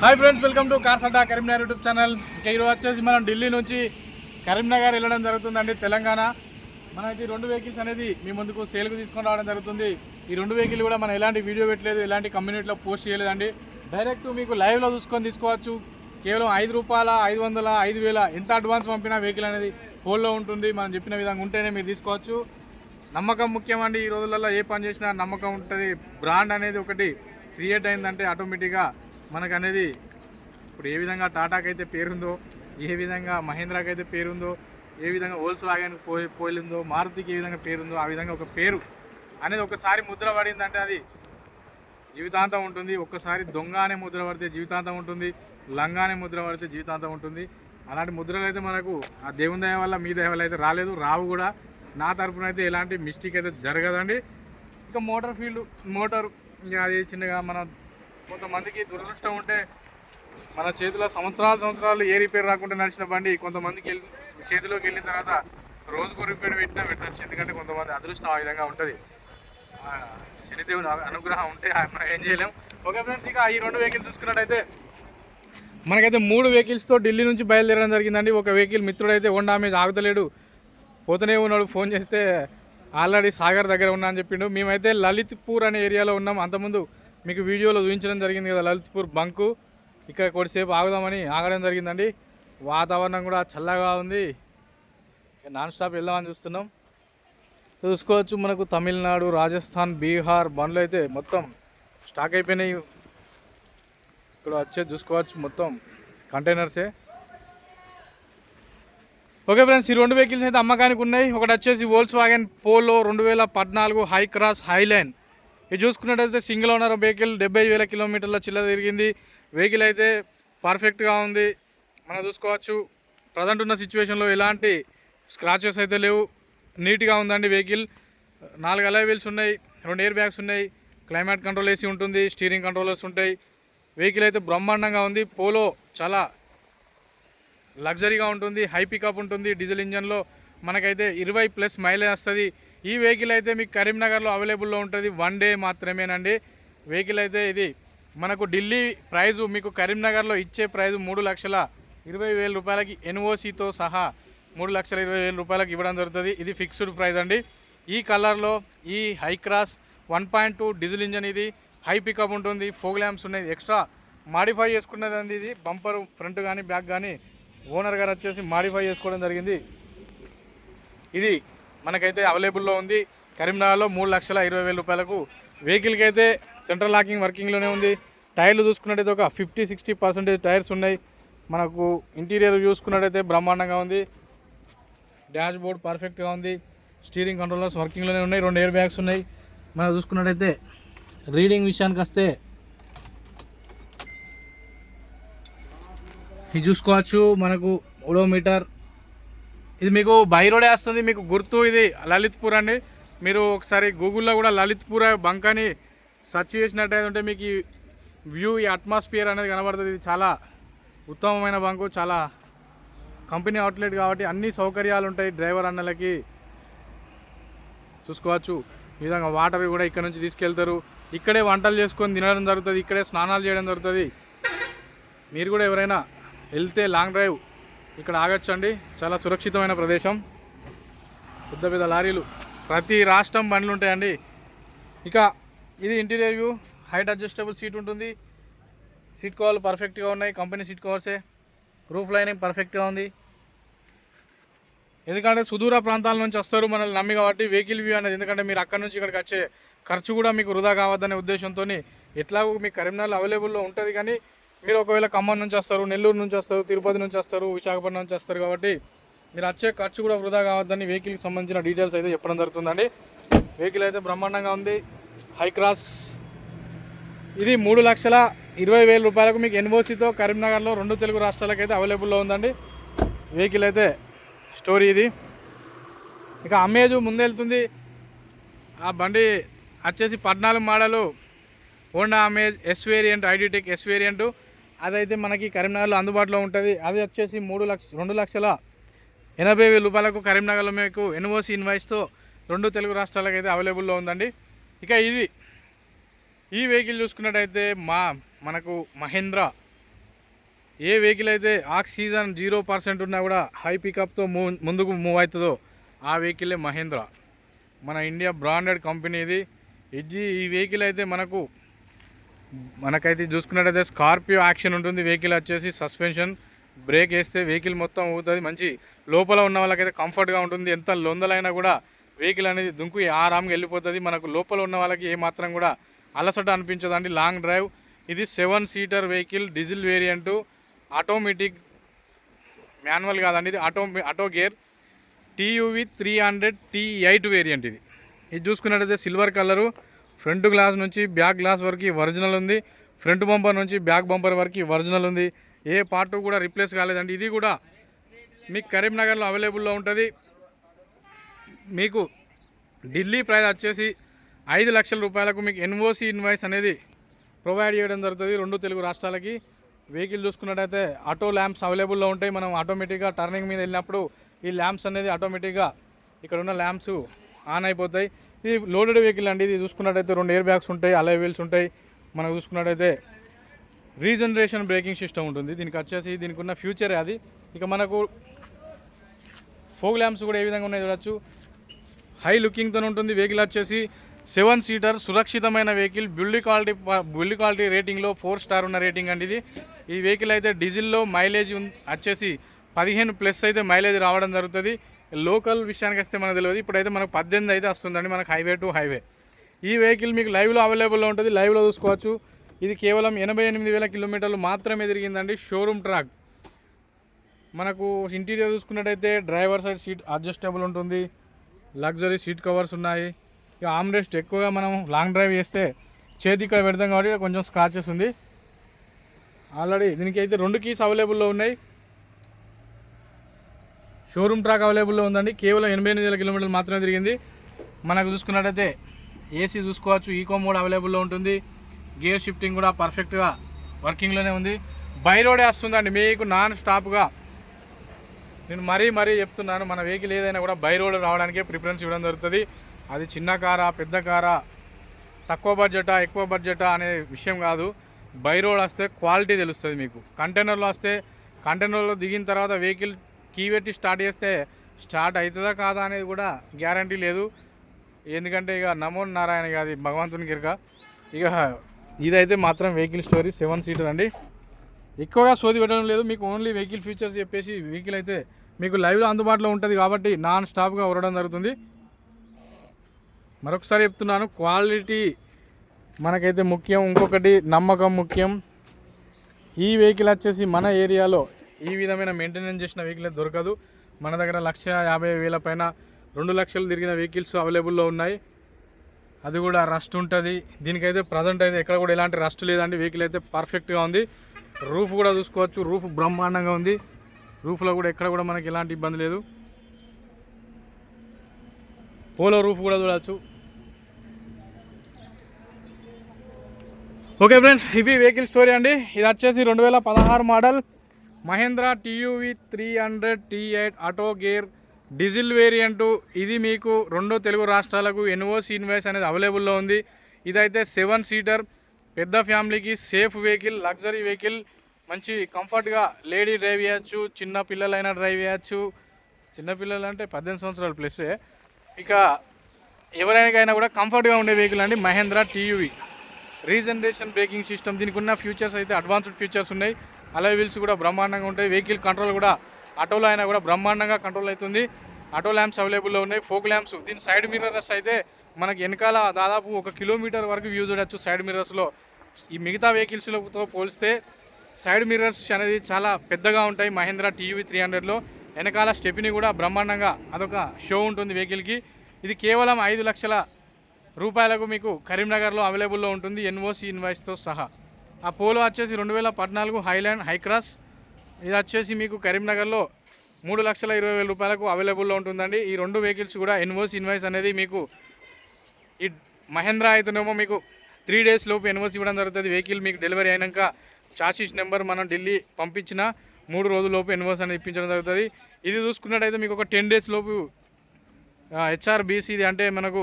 Hi friends welcome to cars Adda Karimnagar YouTube channel ఇంకా ఈరోజు వచ్చేసి మనం ఢిల్లీ నుంచి కరీంనగర్ వెళ్ళడం జరుగుతుందండి తెలంగాణ. మనకి అయితే రెండు వెహికల్స్ అనేది మీ ముందుకు సేల్కి తీసుకొని రావడం జరుగుతుంది. ఈ రెండు వెహికల్ కూడా మనం ఎలాంటి వీడియో పెట్టలేదు ఎలాంటి కమ్యూనిటీలో పోస్ట్ చేయలేదండి. డైరెక్ట్ మీకు లైవ్లో చూసుకొని తీసుకోవచ్చు. కేవలం ఐదు రూపాయల ఐదు వందల ఐదు వేల ఎంత అడ్వాన్స్ పంపినా వెహికల్ అనేది హోల్లో ఉంటుంది. మనం చెప్పిన విధంగా ఉంటేనే మీరు తీసుకోవచ్చు. నమ్మకం ముఖ్యమండి ఈ రోజులలో ఏ పని చేసినా నమ్మకం ఉంటుంది. బ్రాండ్ అనేది ఒకటి క్రియేట్ అయిందంటే ఆటోమేటిక్గా మనకు అనేది ఇప్పుడు ఏ విధంగా టాటాకి అయితే పేరుందో ఏ విధంగా మహేంద్రాకి అయితే పేరుందో ఏ విధంగా హోల్స్ వాగన్కి పోయి పోయిందో మారుతికి ఏ విధంగా పేరుందో ఆ విధంగా ఒక పేరు అనేది ఒకసారి ముద్ర పడిందంటే అది జీవితాంతం ఉంటుంది. ఒక్కసారి దొంగ అనే ముద్ర పడితే జీవితాంతం ఉంటుంది. లంగా అనే ముద్ర పడితే జీవితాంతం ఉంటుంది. అలాంటి ముద్రలు అయితే మనకు ఆ దేవుని దయ వల్ల మీ దయ వల్ల అయితే రాలేదు. రావు కూడా. నా తరఫున అయితే ఎలాంటి మిస్టేక్ అయితే జరగదండి. ఇంకా మోటార్ ఫీల్డ్ మోటార్ ఇంకా అది చిన్నగా మన కొంతమందికి దురదృష్టం ఉంటే మన చేతిలో సంవత్సరాలు సంవత్సరాలు ఏ రిపేర్ రాకుండా నడిచిన బండి కొంతమందికి వెళ్ళి చేతిలోకి వెళ్ళిన తర్వాత రోజుకు రిపేర్ పెట్టినా పెట్టచ్చు ఎందుకంటే కొంతమంది అదృష్టం ఆ విధంగా ఉంటుంది. శనిదేవుని అనుగ్రహం ఉంటే మనం ఏం చేయలేం. ఓకే ఫ్రెండ్స్ ఇక ఈ రెండు వెహికల్ చూసుకున్నట్టయితే మనకైతే మూడు వెహికల్స్తో ఢిల్లీ నుంచి బయలుదేరడం జరిగిందండి. ఒక వెహికల్ మిత్రుడైతే ఓన్ డామేజ్ ఆగుతలేడు. పోతనే ఉన్నాడు ఫోన్ చేస్తే ఆల్రెడీ సాగర్ దగ్గర ఉన్నా అని చెప్పిండు. మేమైతే లలిత్పూర్ అనే ఏరియాలో ఉన్నాం. అంతకుముందు మీకు వీడియోలో చూపించడం జరిగింది కదా లలిత్పూర్ బంకు. ఇక్కడ కొద్దిసేపు ఆగుదామని ఆగడం జరిగిందండి. వాతావరణం కూడా చల్లగా ఉంది. నాన్ స్టాప్ వెళ్దామని చూస్తున్నాం. చూసుకోవచ్చు మనకు తమిళనాడు రాజస్థాన్ బీహార్ బండ్లు అయితే మొత్తం స్టాక్ అయిపోయినాయి. ఇక్కడ వచ్చే చూసుకోవచ్చు మొత్తం కంటైనర్సే. ఓకే ఫ్రెండ్స్ ఈ రెండు వెహికల్స్ అయితే అమ్మకానికి ఉన్నాయి. ఒకటి వచ్చేసి వోల్స్ వాగన్ పోలో రెండు వేల పద్నాలుగు హై క్రాస్ హైలైన్ ఇది చూసుకున్నట్టయితే సింగిల్ ఓనర్ వెహికల్ డెబ్బై వేల కిలోమీటర్ల చిల్ల తిరిగింది. వెహికల్ అయితే పర్ఫెక్ట్గా ఉంది. మనం చూసుకోవచ్చు. ప్రజెంట్ ఉన్న సిచ్యువేషన్లో ఎలాంటి స్క్రాచెస్ అయితే లేవు. నీట్గా ఉందండి వెహికల్ నాలుగు అలై వీల్స్ ఉన్నాయి రెండు ఎయిర్ బ్యాగ్స్ ఉన్నాయి క్లైమేట్ కంట్రోల్ ఏసీ ఉంటుంది స్టీరింగ్ కంట్రోలర్స్ ఉంటాయి. వెహికల్ అయితే బ్రహ్మాండంగా ఉంది. పోలో చాలా లగ్జరీగా ఉంటుంది హై పికప్ ఉంటుంది డీజిల్ ఇంజన్లో మనకైతే ఇరవై ప్లస్ మైలేజ్ వస్తుంది. ఈ వెహికల్ అయితే మీకు కరీంనగర్లో అవైలబుల్లో ఉంటుంది. వన్ డే మాత్రమేనండి. వెహికల్ అయితే ఇది మనకు ఢిల్లీ ప్రైజు మీకు కరీంనగర్లో ఇచ్చే ప్రైజు మూడు లక్షల ఇరవై వేల రూపాయలకి ఎన్ఓసితో సహా మూడు లక్షల ఇరవై వేల రూపాయలకి ఇవ్వడం జరుగుతుంది. ఇది ఫిక్స్డ్ ప్రైజ్ అండి. ఈ కలర్లో ఈ high cross one point two diesel engine ఇది. హై పికప్ ఉంటుంది. ఫోగ్ ల్యాంప్స్ ఉన్నాయి. ఎక్స్ట్రా మాడిఫై చేసుకున్నదండి ఇది. బంపర్ ఫ్రంట్ కానీ బ్యాక్ కానీ ఓనర్ గారు వచ్చేసి మాడిఫై చేసుకోవడం జరిగింది. ఇది మనకైతే అవైలబుల్లో ఉంది. కరీంనగర్లో మూడు లక్షల ఇరవై వేల రూపాయలకు వెహికల్కి అయితే సెంట్రల్ లాకింగ్ వర్కింగ్లోనే ఉంది. టైర్లు చూసుకున్నట్టయితే ఒక ఫిఫ్టీ సిక్స్టీ పర్సెంటేజ్ టైర్స్ ఉన్నాయి. మనకు ఇంటీరియర్ చూసుకున్నట్టయితే బ్రహ్మాండంగా ఉంది. డాష్ బోర్డ్ పర్ఫెక్ట్గా ఉంది. స్టీరింగ్ కంట్రోలర్స్ వర్కింగ్లోనే ఉన్నాయి. రెండు ఎయిర్ బ్యాగ్స్ ఉన్నాయి. మనం చూసుకున్నట్టయితే రీడింగ్ విషయానికి వస్తే ఇది చూసుకోవచ్చు. మనకు ఓడోమీటర్ ఇది మీకు బై రోడే వస్తుంది మీకు గుర్తు ఇది లలిత్పూర్ అండి. మీరు ఒకసారి గూగుల్లో కూడా లలిత్పూర్ బంక్ అని సెర్చ్ చేసినట్టయితే ఉంటే మీకు ఈ వ్యూ ఈ అట్మాస్ఫియర్ అనేది కనబడుతుంది. ఇది చాలా ఉత్తమమైన బంకు చాలా కంపెనీ అవుట్లెట్ కాబట్టి అన్ని సౌకర్యాలు ఉంటాయి డ్రైవర్ అన్నలకి. చూసుకోవచ్చు. ఈ విధంగా వాటర్ కూడా ఇక్కడ నుంచి తీసుకెళ్తారు. ఇక్కడే వంటలు చేసుకొని తినడం జరుగుతుంది ఇక్కడే స్నానాలు చేయడం జరుగుతుంది. మీరు కూడా ఎవరైనా వెళ్తే లాంగ్ డ్రైవ్ ఇక్కడ ఆగొచ్చండి. చాలా సురక్షితమైన ప్రదేశం. పెద్ద పెద్ద లారీలు ప్రతి రాష్ట్రం బండ్లు ఉంటాయండి. ఇక ఇది interior view. Height adjustable seat ఉంటుంది. సీట్ కవర్లు పర్ఫెక్ట్గా ఉన్నాయి. కంపెనీ సీట్ కవర్సే. రూఫ్ లైనింగ్ పర్ఫెక్ట్గా ఉంది. ఎందుకంటే సుదూర ప్రాంతాల నుంచి వస్తారు మనల్ని నమ్మి కాబట్టి వెహికల్ వ్యూ అనేది. ఎందుకంటే మీరు అక్కడ నుంచి ఇక్కడికి వచ్చే ఖర్చు కూడా మీకు వృధా కావద్దనే ఉద్దేశంతో ఎట్లాగో మీ కరీంనగర్ అవైలబుల్లో ఉంటుంది కానీ మీరు ఒకవేళ ఖమ్మం నుంచి వస్తారు నెల్లూరు నుంచి వస్తారు తిరుపతి నుంచి వస్తారు విశాఖపట్నం నుంచి వస్తారు కాబట్టి మీరు వచ్చే ఖర్చు కూడా వృధా కావద్దని వెహికల్కి సంబంధించిన డీటెయిల్స్ అయితే చెప్పడం జరుగుతుందండి. వెహికల్ అయితే బ్రహ్మాండంగా ఉంది. హై క్రాస్ ఇది మూడు లక్షల ఇరవై వేల రూపాయలకు మీకు ఎన్ఓసితో కరీంనగర్లో రెండు తెలుగు రాష్ట్రాలకు అయితే అవైలబుల్లో ఉందండి. వెహికల్ అయితే స్టోరీ ఇది. ఇక అమ్మేజ్ ముందెళ్తుంది ఆ బండి వచ్చేసి పద్నాలుగు model Honda Amaze S variant iDTEC S variant అదైతే మనకి కరీంనగర్లో అందుబాటులో ఉంటుంది. అది వచ్చేసి మూడు లక్ష రెండు లక్షల ఎనభై వేల రూపాయలకు కరీంనగర్లో మీకు ఎన్ఓసి ఇన్వాయిస్తో రెండు తెలుగు రాష్ట్రాలకు అయితే అవైలబుల్లో ఉందండి. ఇక ఇది ఈ వెహికల్ చూసుకున్నట్టయితే మా మనకు మహేంద్ర ఏ వెహికల్ అయితే ఆక్సిజన్ జీరో పర్సెంట్ ఉన్నా కూడా హై పికప్తో మూవ్ ముందుకు మూవ్ అవుతుందో ఆ వెహికలే మహేంద్ర. మన ఇండియా బ్రాండెడ్ కంపెనీ ఇది ఇది ఈ వెహికల్ అయితే మనకు మనకైతే చూసుకున్నట్టయితే స్కార్పియో యాక్షన్ ఉంటుంది. వెహికల్ వచ్చేసి సస్పెన్షన్ బ్రేక్ వేస్తే వెహికల్ మొత్తం అవుతుంది మంచి లోపల ఉన్న వాళ్ళకైతే కంఫర్ట్గా ఉంటుంది. ఎంత లొందలైనా కూడా వెహికల్ అనేది దుంకు ఆరామ్గా వెళ్ళిపోతుంది. మనకు లోపల ఉన్న వాళ్ళకి ఏ మాత్రం కూడా అలసట అనిపించదండి. Long drive. ఇది seven seater vehicle diesel variant. Automatic manual కాదండి ఇది. Auto auto gear. TUV three hundred T eight variant ఇది. ఇది చూసుకున్నట్టయితే సిల్వర్ కలరు. ఫ్రంట్ గ్లాస్ నుంచి బ్యాక్ గ్లాస్ వరకు ఒరిజినల్ ఉంది. ఫ్రంట్ బంపర్ నుంచి బ్యాక్ బంపర్ వరకు ఒరిజినల్ ఉంది. ఏ పార్ట్ కూడా రిప్లేస్ కాలేదండి. ఇది కూడా మీకు కరీంనగర్లో అవైలబుల్లో ఉంటుంది. మీకు ఢిల్లీ ప్రైస్ వచ్చేసి ఐదు లక్షల రూపాయలకు మీకు ఎన్ఓసి ఇన్వాయిస్ అనేది ప్రొవైడ్ చేయడం జరుగుతుంది రెండు తెలుగు రాష్ట్రాలకి. వెహికల్ చూసుకున్నట్టయితే ఆటో ల్యాంప్స్ అవైలబుల్లో ఉంటాయి. మనం ఆటోమేటిక్గా టర్నింగ్ మీద వెళ్ళినప్పుడు ఈ ల్యాంప్స్ అనేది ఆటోమేటిక్గా ఇక్కడ ఉన్న ల్యాంప్స్ ఆన్ అయిపోతాయి. ఇది లోడెడ్ వెహికల్ అండి. ఇది చూసుకున్నట్టయితే రెండు ఎయిర్ బ్యాగ్స్ ఉంటాయి అలై వీల్స్ ఉంటాయి. మనకు చూసుకున్నట్టయితే రీజనరేషన్ బ్రేకింగ్ సిస్టమ్ ఉంటుంది. దీనికి వచ్చేసి దీనికి ఉన్న ఫ్యూచర్ అది. ఇక మనకు ఫోగ్ ల్యాంప్స్ కూడా ఏ విధంగా ఉన్నాయి చూడొచ్చు. హై లుకింగ్తో ఉంటుంది. వెహికల్ వచ్చేసి సెవెన్ సీటర్ సురక్షితమైన vehicle. Build quality build quality రేటింగ్లో four star ఉన్న రేటింగ్ అండి ఇది. ఈ వెహికల్ అయితే డీజిల్లో మైలేజ్ వచ్చేసి పదిహేను ప్లస్ అయితే మైలేజ్ రావడం జరుగుతుంది. లోకల్ విషయానికి వస్తే మనకు తెలియదు. ఇప్పుడైతే మనకు పద్దెనిమిది అయితే వస్తుందండి మనకు హైవే టు హైవే. ఈ వెహికల్ మీకు లైవ్లో అవైలబుల్లో ఉంటుంది లైవ్లో చూసుకోవచ్చు. ఇది కేవలం ఎనభై ఎనిమిది వేల కిలోమీటర్లు మాత్రమే తిరిగిందండి షోరూమ్ ట్రాక్ మనకు ఇంటీరియర్ చూసుకున్నట్టయితే డ్రైవర్ సైడ్ సీట్ అడ్జస్టబుల్ ఉంటుంది లగ్జరీ సీట్ కవర్స్ ఉన్నాయి. ఇక ఆమ్రెస్ట్ ఎక్కువగా మనం లాంగ్ డ్రైవ్ చేస్తే చేతి ఇక్కడ పెడతాం కాబట్టి కొంచెం స్క్రాచెస్ ఉంది. ఆల్రెడీ దీనికి అయితే రెండు కీస్ అవైలబుల్లో ఉన్నాయి. షోరూమ్ ట్రాక్ అవైలబుల్లో ఉందండి. కేవలం ఎనభై ఎనిమిది వేల కిలోమీటర్లు మాత్రమే తిరిగింది. మనకు చూసుకున్నట్టయితే ఏసీ చూసుకోవచ్చు ఈకో మోడ్ అవైలబుల్లో ఉంటుంది. గేర్ షిఫ్టింగ్ కూడా పర్ఫెక్ట్గా వర్కింగ్లోనే ఉంది. బై రోడే వస్తుందండి. మీకు నాన్ స్టాప్గా నేను మరీ మరీ చెప్తున్నాను మన వెహికల్ ఏదైనా కూడా బై రోడ్ రావడానికే ప్రిఫరెన్స్ ఇవ్వడం జరుగుతుంది. అది చిన్న కారా పెద్ద కారా తక్కువ బడ్జెటా ఎక్కువ బడ్జెటా అనే విషయం కాదు. బై రోడ్ వస్తే క్వాలిటీ తెలుస్తుంది మీకు. కంటైనర్లో వస్తే కంటైనర్లో దిగిన తర్వాత వెహికల్ కీ పెట్టి స్టార్ట్ చేస్తే స్టార్ట్ అవుతుందా కాదా అనేది కూడా గ్యారంటీ లేదు. ఎందుకంటే ఇక నమో నారాయణ కాదు భగవంతుని ఇరక ఇక ఇదైతే మాత్రం వెహికల్ స్టోరీ సెవెన్ సీటర్ అండి. ఎక్కువగా సోది పెట్టడం లేదు మీకు ఓన్లీ వెహికల్ ఫీచర్స్ చెప్పేసి వెహికల్ అయితే మీకు లైవ్లో అందుబాటులో ఉంటుంది కాబట్టి నాన్ స్టాప్గా ఉరడం జరుగుతుంది. మరొకసారి చెప్తున్నాను క్వాలిటీ మనకైతే ముఖ్యం ఇంకొకటి నమ్మకం ముఖ్యం. ఈ వెహికల్ వచ్చేసి మన ఏరియాలో ఈ విధమైన మెయింటెనెన్స్ చేసిన వెహికల్ దొరకదు. మన దగ్గర లక్ష యాభై వేల పైన రెండు లక్షలు తిరిగిన వెహికల్స్ అవైలబుల్లో ఉన్నాయి. అది కూడా రస్ట్ ఉంటుంది. దీనికైతే ప్రజెంట్ అయితే ఎక్కడ కూడా ఎలాంటి రస్ట్ లేదండి. వెహికల్ అయితే పర్ఫెక్ట్గా ఉంది. రూఫ్ కూడా చూసుకోవచ్చు. రూఫ్ బ్రహ్మాండంగా ఉంది. రూఫ్లో కూడా ఎక్కడ కూడా మనకి ఎలాంటి ఇబ్బంది లేదు. పోలో రూఫ్ కూడా చూడవచ్చు ఓకే ఫ్రెండ్స్ ఇవి వెహికల్ స్టోరీ అండి. ఇది వచ్చేసి రెండు వేల పదహారు model Mahindra TUV three hundred T eight auto gear diesel variant. ఇది మీకు రెండో తెలుగు రాష్ట్రాలకు ఎన్ఓసి ఇన్వాయిస్ అనేది అవైలబుల్లో ఉంది. ఇదైతే సెవెన్ సీటర్. పెద్ద ఫ్యామిలీకి సేఫ్ వెహికల్ లగ్జరీ వెహికల్. మంచి కంఫర్ట్గా లేడీ డ్రైవ్ చేయొచ్చు చిన్న పిల్లలైనా డ్రైవ్ చేయొచ్చు. చిన్నపిల్లలు అంటే పద్దెనిమిది సంవత్సరాల ప్లస్సే ఇక ఎవరైనా కూడా కంఫర్ట్గా ఉండే వెహికల్ అండి Mahindra TUV. Regeneration braking system. దీనికి ఉన్న ఫ్యూచర్స్ అయితే అడ్వాన్స్డ్ ఫ్యూచర్స్ ఉన్నాయి. అలై వీల్స్ కూడా బ్రహ్మాండంగా ఉంటాయి. వెహికల్ కంట్రోల్ కూడా ఆటోలో అయినా కూడా బ్రహ్మాండంగా కంట్రోల్ అవుతుంది. ఆటో ల్యాంప్స్ అవైలబుల్లో ఉన్నాయి. ఫోక్ ల్యాంప్స్ దీని సైడ్ మిర్రర్స్ అయితే మనకి వెనకాల దాదాపు ఒక కిలోమీటర్ వరకు వ్యూ చూడొచ్చు సైడ్ మిర్రర్స్లో ఈ మిగతా వెహికల్స్తో పోలిస్తే సైడ్ మిర్రర్స్ అనేది చాలా పెద్దగా ఉంటాయి. మహేంద్ర టీవీ త్రీ హండ్రెడ్లో వెనకాల స్టెప్ని కూడా బ్రహ్మాండంగా అదొక షో ఉంటుంది వెహికల్కి ఇది కేవలం ఐదు లక్షల రూపాయలకు మీకు కరీంనగర్లో అవైలబుల్లో ఉంటుంది. ఎన్ఓసి ఇన్వాయిస్తో సహా. ఆ పోలో వచ్చేసి రెండు వేల పద్నాలుగు హైలాండ్ హైక్రాస్ ఇది వచ్చేసి మీకు కరీంనగర్లో మూడు లక్షల ఇరవై వేల రూపాయలకు అవైలబుల్లో ఉంటుందండి. ఈ రెండు వెహికల్స్ కూడా ఎన్వోస్ ఇన్వాయిస్ అనేది మీకు ఈ మహేంద్ర అయితేనేమో మీకు త్రీ డేస్ లోపు ఎన్వోస్ ఇవ్వడం జరుగుతుంది. వెహికల్ మీకు డెలివరీ అయినాక చార్జీస్ నెంబర్ మనం ఢిల్లీ పంపించిన మూడు రోజుల లోపు ఎన్వోస్ అనేది ఇప్పించడం జరుగుతుంది. ఇది చూసుకున్నట్టయితే మీకు ఒక టెన్ డేస్ లోపు హెచ్ఆర్బీసీ ఇది అంటే మనకు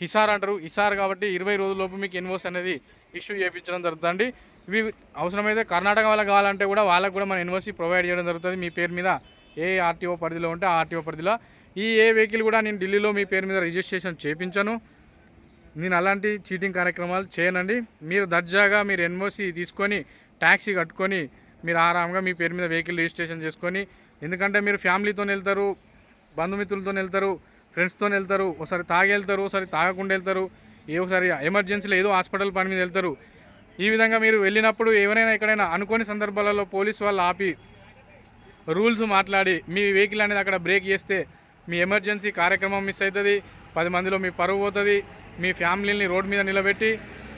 హిసార్ అంటారు. హిసార్ కాబట్టి ఇరవై రోజుల లోపు మీకు ఎన్వోస్ అనేది ఇష్యూ చేయించడం జరుగుతుంది. ఇవి అవసరమైతే కర్ణాటక వాళ్ళకి కావాలంటే కూడా వాళ్ళకు కూడా మన యూనివర్సిటీ ప్రొవైడ్ చేయడం జరుగుతుంది. మీ పేరు మీద ఏ ఆర్టీఓ పరిధిలో ఉంటే ఆర్టీఓ పరిధిలో. ఈ ఏ వెహికల్ కూడా నేను ఢిల్లీలో మీ పేరు మీద రిజిస్ట్రేషన్ చేయించాను నేను అలాంటి చీటింగ్ కార్యక్రమాలు చేయనండి. మీరు దర్జాగా మీరు ఎన్ఓసి తీసుకొని ట్యాక్సీ కట్టుకొని మీరు ఆరాంగా మీ పేరు మీద వెహికల్ రిజిస్ట్రేషన్ చేసుకొని ఎందుకంటే మీరు ఫ్యామిలీతో వెళ్తారు బంధుమిత్రులతో వెళ్తారు ఫ్రెండ్స్తో వెళ్తారు ఒకసారి తాగి వెళ్తారు ఒకసారి తాగకుండా వెళ్తారు. ఏ ఒకసారి ఎమర్జెన్సీలో ఏదో హాస్పిటల్ పని మీద వెళ్తారు. ఈ విధంగా మీరు వెళ్ళినప్పుడు ఎవరైనా ఎక్కడైనా అనుకోని సందర్భాలలో పోలీస్ వాళ్ళు ఆపి రూల్స్ మాట్లాడి మీ వెహికల్ అనేది అక్కడ బ్రేక్ చేస్తే మీ ఎమర్జెన్సీ కార్యక్రమం మిస్ అవుతుంది పది మందిలో మీ పరువు పోతుంది మీ ఫ్యామిలీని రోడ్ మీద నిలబెట్టి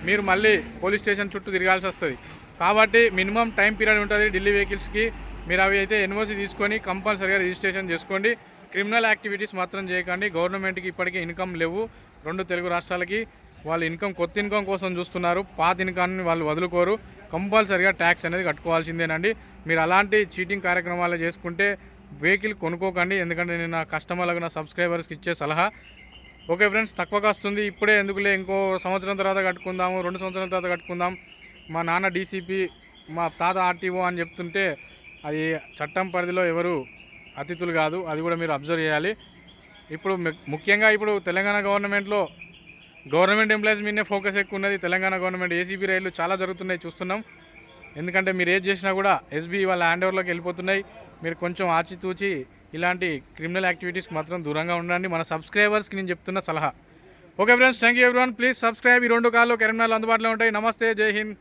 మీరు మళ్ళీ పోలీస్ స్టేషన్ చుట్టూ తిరగాల్సి వస్తుంది. కాబట్టి మినిమం టైం పీరియడ్ ఉంటుంది ఢిల్లీ వెహికల్స్కి. మీరు అవి అయితే ఎన్ఓసి తీసుకొని కంపల్సరీగా రిజిస్ట్రేషన్ చేసుకోండి. క్రిమినల్ యాక్టివిటీస్ మాత్రం చేయకండి. గవర్నమెంట్కి ఇప్పటికీ ఇన్కమ్ లేవు. రెండు తెలుగు రాష్ట్రాలకి వాళ్ళు ఇన్కమ్ కొత్త ఇన్కమ్ కోసం చూస్తున్నారు. పాత ఇన్కమ్ని వాళ్ళు వదులుకోరు. కంపల్సరిగా ట్యాక్స్ అనేది కట్టుకోవాల్సిందేనండి. మీరు అలాంటి చీటింగ్ కార్యక్రమాలు చేసుకుంటే వెహికల్ కొనుక్కోకండి. ఎందుకంటే నేను నా కస్టమర్లకు నా సబ్స్క్రైబర్స్కి ఇచ్చే సలహా. ఓకే ఫ్రెండ్స్ తక్కువ కాస్తుంది ఇప్పుడే ఎందుకులే ఇంకో సంవత్సరం తర్వాత కట్టుకుందాము రెండు సంవత్సరాల తర్వాత కట్టుకుందాం. మా నాన్న డీసీపీ మా తాత ఆర్టీఓ అని చెప్తుంటే అది చట్టం పరిధిలో ఎవరు అతిథులు కాదు. అది కూడా మీరు అబ్జర్వ్ చేయాలి. ఇప్పుడు ముఖ్యంగా ఇప్పుడు తెలంగాణ గవర్నమెంట్లో గవర్నమెంట్ ఎంప్లాయీస్ మీదనే ఫోకస్ ఎక్కువ ఉన్నది. తెలంగాణ గవర్నమెంట్ ఏసీబీ రైళ్ళు చాలా జరుగుతున్నాయి చూస్తున్నాం. ఎందుకంటే మీరు ఏది చేసినా కూడా ఎస్బీ వాళ్ళ హ్యాండ్ ఓవర్లోకి వెళ్ళిపోతున్నాయి. మీరు కొంచెం ఆచితూచి ఇలాంటి క్రిమినల్ యాక్టివిటీస్కి మాత్రం దూరంగా ఉండండి. మన సబ్స్క్రైబర్స్కి నేను చెప్తున్న సలహా. Okay friends thank you everyone. Please subscribe. ఈ రెండు కాళ్ళు కరీంనగర్లో అందుబాటులో ఉంటాయి. నమస్తే. జై హింద్.